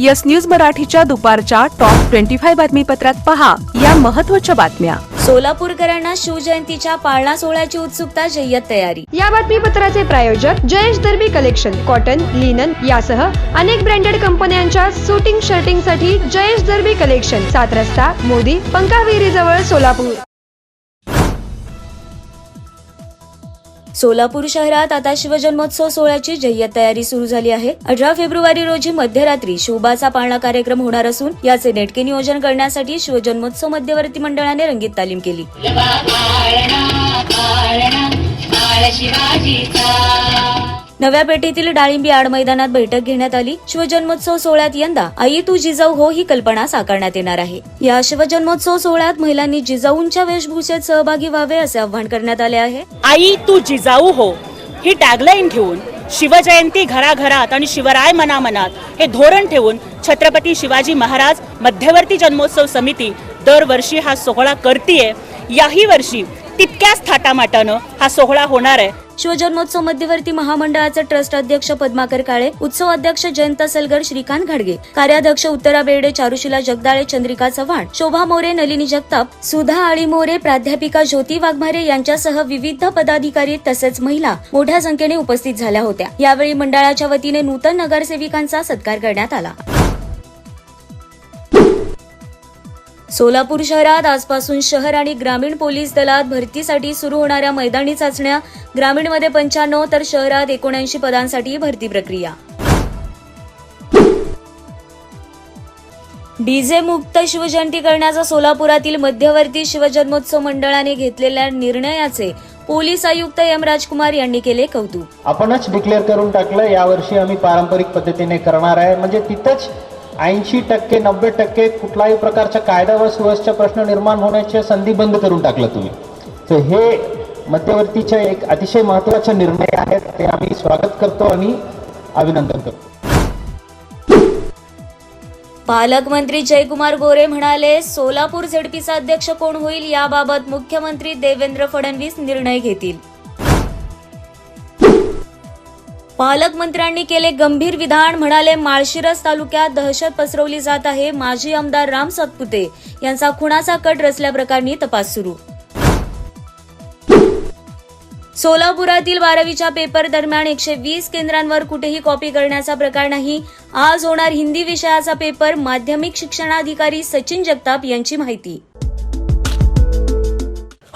Yes news मराठीच्या दुपारच्या top twenty five बातमीपत्रात पहा या महत्त्वाच्या बातम्या. सोलापूरकरांना शिवजयंतीच्या पाळणा सोहळ्याची उत्सुकता जय्यत तयारी. या बातमीपत्राचे प्रायोजक Jayesh Darbi collection cotton linen यासह अनेक ब्रँडेड कंपन्यांच्या सुटिंग शर्टिंगसाठी जयेश दर्बी कलेक्शन सात रस्ता मोदी पंकाविरी जवळ सोलापूर. सोलापूर शहरात आता शिवजन्मोत्सव सोहळ्याची जय्यत तयारी सुरू झाली आहे. अठरा फेब्रुवारी रोजी मध्यरात्री शिवबाचा पाळणा कार्यक्रम होणार असून याचे नेटके नियोजन करण्यासाठी शिवजन्मोत्सव मध्यवर्ती मंडळाने रंगीत तालीम केली. शिवाजीचा नव्या पेठेतील डाळिंबी आड मैदानात बैठक घेण्यात आली. शिवजन्मोत्सव सोहळ्यात यंदा आई तू जिजाऊ हो ही कल्पना साकारण्यात येणार आहे. या शिवजन्मोत्सव सोहळ्यात महिलांनी जिजाऊंच्या वेशभूषेत सहभागी व्हावे असे आवाहन करण्यात आले आहे. आई तू जिजाऊ हो ही टॅगलाईन घेऊन शिवजयंती घराघरात आणि शिवराय मनामनात हे धोरण ठेवून छत्रपती शिवाजी महाराज मध्यवर्ती जन्मोत्सव समिती दरवर्षी हा सोहळा करतीये. याही वर्षी तितक्याच थाटामाटानं हा सोहळा होणार आहे. शिवजन्मोत्सव मध्यवर्ती महामंडळाचे ट्रस्ट अध्यक्ष पद्माकर काळे उत्सव अध्यक्ष जयंत सलगर श्रीकांत घाडगे कार्याध्यक्ष उत्तरा बेर्डे चारुशिला जगदाळे चंद्रिका चव्हाण शोभा मोरे नलिनी जगताप सुधा आळी मोरे प्राध्यापिका ज्योती वाघमारे यांच्यासह विविध पदाधिकारी तसेच महिला मोठ्या संख्येने उपस्थित झाल्या होत्या. यावेळी मंडळाच्या वतीने नूतन नगरसेविकांचा सत्कार करण्यात आला. सोलापूर शहरात आजपासून शहर आणि ग्रामीण पोलीस दलात भरतीसाठी सुरू होणाऱ्या मैदानी चाचण्या. ग्रामीणमध्ये पंच्याण्णव तर शहरात एकोणऐंशी पदांसाठी भरती प्रक्रिया. डीजे मुक्त शिवजयंती करण्याचा सोलापुरातील मध्यवर्ती शिवजन्मोत्सव मंडळाने घेतलेल्या निर्णयाचे पोलीस आयुक्त एम राजकुमार यांनी केले कौतुक. आपणच डिक्लेअर करून टाकलं यावर्षी आम्ही पारंपरिक पद्धतीने करणार आहे. म्हणजे तिथंच ऐंशी टक्के नव्वद टक्के कुठलाही प्रकारचा कायदा व सुव्यवस्था प्रश्न निर्माण होण्याची संधी बंद करून टाकलं तुम्ही. तर हे मध्यवर्तीचे एक अतिशय महत्त्वाचे निर्णय आहेत ते आम्ही स्वागत करतो आणि अभिनंदन करतो. पालकमंत्री जयकुमार गोरे म्हणाले सोलापूर झेडपीचा अध्यक्ष कोण होईल याबाबत मुख्यमंत्री देवेंद्र फडणवीस निर्णय घेतील. पालकमंत्र्यांनी केले गंभीर विधान म्हणाले माळशिरस तालुक्यात दहशत पसरवली जात आहे माजी आमदार राम सातपुते यांचा खुणाचा कट रचल्याप्रकरणी तपास सुरू. सोलापुरातील बारावीच्या पेपर दरम्यान एकशे वीस केंद्रांवर कुठेही कॉपी करण्याचा प्रकार नाही. आज होणार हिंदी विषयाचा पेपर माध्यमिक शिक्षणाधिकारी सचिन जगताप यांची माहिती.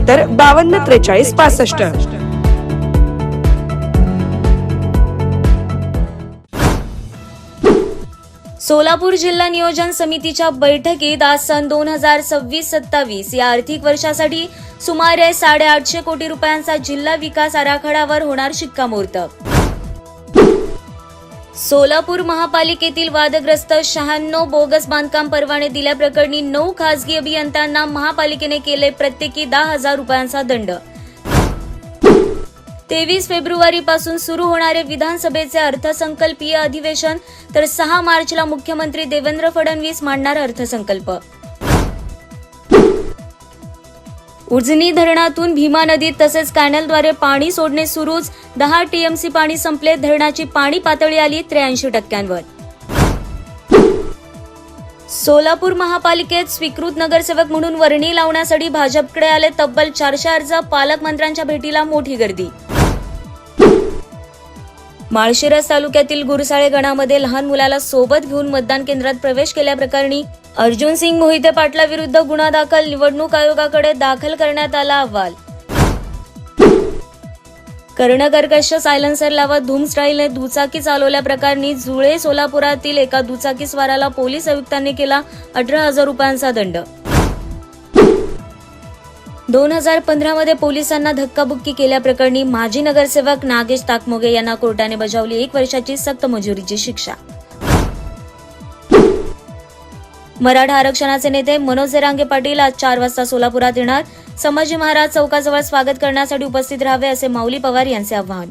बावन्न त्रेचाळीस पासष्ट. सोलापूर जिल्हा नियोजन समितीच्या बैठकीत आज सन दोन हजार सव्वीस सत्तावीस या आर्थिक वर्षासाठी सुमारे साडेआठशे कोटी रुपयांचा जिल्हा विकास आराखड्यावर होणार शिक्कामोर्तब. सोलापूर महापालिकेतील वादग्रस्त शहाण्णव बोगस बांधकाम परवाने दिल्याप्रकरणी नऊ खासगी अभियंत्यांना महापालिकेने केले प्रत्येकी दहा हजार रुपयांचा दंड. तेवीस फेब्रुवारी पासून सुरू होणारे विधानसभेचे अर्थसंकल्पीय अधिवेशन तर सहा मार्चला मुख्यमंत्री देवेंद्र फडणवीस मांडणार अर्थसंकल्प. उजनी धरणातून भीमा नदीत तसेच कॅनलद्वारे पाणी सोडणे सुरूच दहा टीएमसी पाणी संपले धरणाची पाणी पातळी आली त्र्याऐंशी टक्क्यांवर. सोलापूर महापालिकेत स्वीकृत नगरसेवक म्हणून वर्णी लावण्यासाठी भाजपकडे आले तब्बल चारशे अर्ज पालकमंत्र्यांच्या भेटीला मोठी गर्दी. माळशिरस तालुक्यातील गुरसाळे गणामध्ये लहान मुलाला सोबत घेऊन मतदान केंद्रात प्रवेश केल्याप्रकरणी अर्जुन सिंग मोहिते पाटलाविरुद्ध गुन्हा दाखल निवडणूक आयोगाकडे दाखल करण्यात आला अहवाल. कर्णकर्कश सायलेन्सर लावत धूम स्टाईलने दुचाकी चालवल्या प्रकरणी जुळे सोलापुरातील एका दुचाकीस्वाराला पोलीस आयुक्तांनी केला अठरा हजार रुपयांचा दंड. दोन हजार पंधरामध्ये पोलिसांना धक्काबुक्की केल्याप्रकरणी माजी नगरसेवक नागेश ताकमोगे यांना कोर्टाने बजावली एक वर्षाची सक्त मजुरीची शिक्षा. मराठा आरक्षणाचे नेते मनोज रांगे पाटील आज चार वाजता सोलापुरात येणार. संभाजी महाराज चौकाजवळ स्वागत करण्यासाठी उपस्थित राहावे असे माऊली पवार यांचे आवाहन.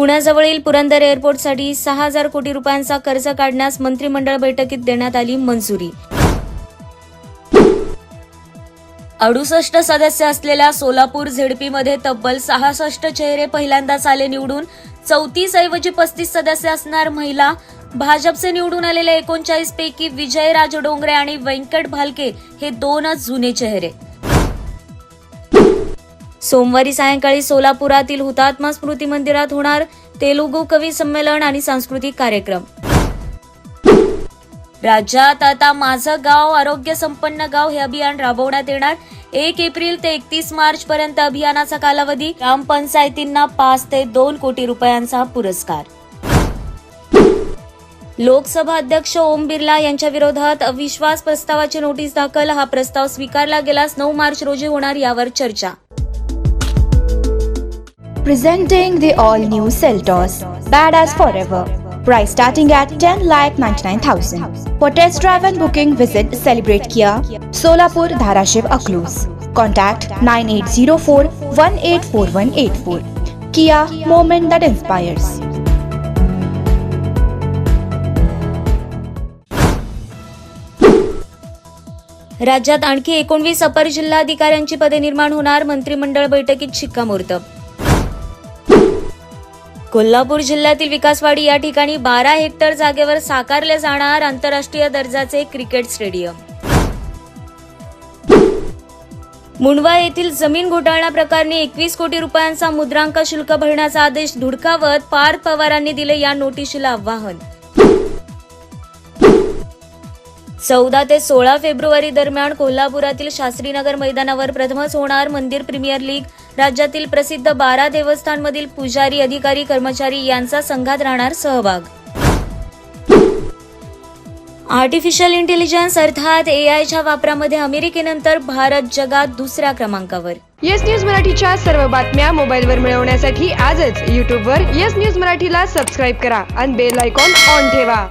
पुण्याजवळील पुरंदर एअरपोर्टसाठी सहा हजार कोटी रुपयांचा कर्ज काढण्यास मंत्रिमंडळ बैठकीत देण्यात आली मंजुरी. अडुसष्ट सदस्य असलेल्या सोलापूर झेडपीमध्ये तब्बल सहासष्ट चेहरे पहिल्यांदाच आले निवडून चौतीस ऐवजी पस्तीस सदस्य असणार महिला. भाजपचे निवडून आलेले एकोणचाळीस पैकी विजयराज डोंगरे आणि व्यंकट भालके हे दोनच जुने चेहरे. सोमवारी सायंकाळी सोलापुरातील हुतात्मा स्मृती मंदिरात होणार तेलुगू कवी संमेलन आणि सांस्कृतिक कार्यक्रम. राज्यात आता माझं गाव आरोग्य संपन्न गाव हे अभियान राबवण्यात येणार. एक एप्रिल ते एकतीस मार्च पर्यंत अभियानाचा कालावधी ग्रामपंचायतींना पाच ते दोन कोटी रुपयांचा पुरस्कार. लोकसभा अध्यक्ष ओम बिर्ला यांच्या विरोधात अविश्वास प्रस्तावाची नोटीस दाखल. हा प्रस्ताव स्वीकारला गेल्यास नऊ मार्च रोजी होणार यावर चर्चा. Presenting the all new Seltos, badass forever. Price starting at 10 lakh 99,000. For test drive and booking, visit Celebrate Kia, Solapur, Dharashiv, Aklus. Contact 9804 184184. Kia, moment that inspires. राज्यात आणखी एकोणवीस अपर जिल्हाधिकाऱ्यांची पदे निर्माण होणार मंत्रिमंडळ बैठकीत शिक्कामोर्तब कोल्हापूर जिल्ह्यातील विकासवाडी या ठिकाणी बारा हेक्टर जागेवर साकारले जाणार आंतरराष्ट्रीय दर्जाचे क्रिकेट स्टेडियम. मुंडवा येथील जमीन घोटाळा प्रकरणी एकवीस कोटी रुपयांचा मुद्रांक शुल्क भरण्याचा आदेश धुडकावत पार्थ पवारांनी दिले या नोटिशीला आव्हान. चौदा ते सोळा फेब्रुवारी दरम्यान कोल्हापुरातील शास्त्रीनगर मैदानावर प्रथमच होणार मंदिर प्रीमियर लीग राज्यातील प्रसिद्ध बारा देवस्थानमधील पुजारी अधिकारी कर्मचारी यांचा संघात राहणार सहभाग. आर्टिफिशियल इंटेलिजन्स अर्थात एआयच्या वापरामध्ये अमेरिकेनंतर भारत जगात दुसऱ्या क्रमांकावर. येस न्यूज मराठीच्या सर्व बातम्या मोबाईलवर मिळवण्यासाठी आजच यूट्यूबवर येस न्यूज मराठीला सबस्क्राईब करा आणि बेल आयकॉन ऑन ठेवा.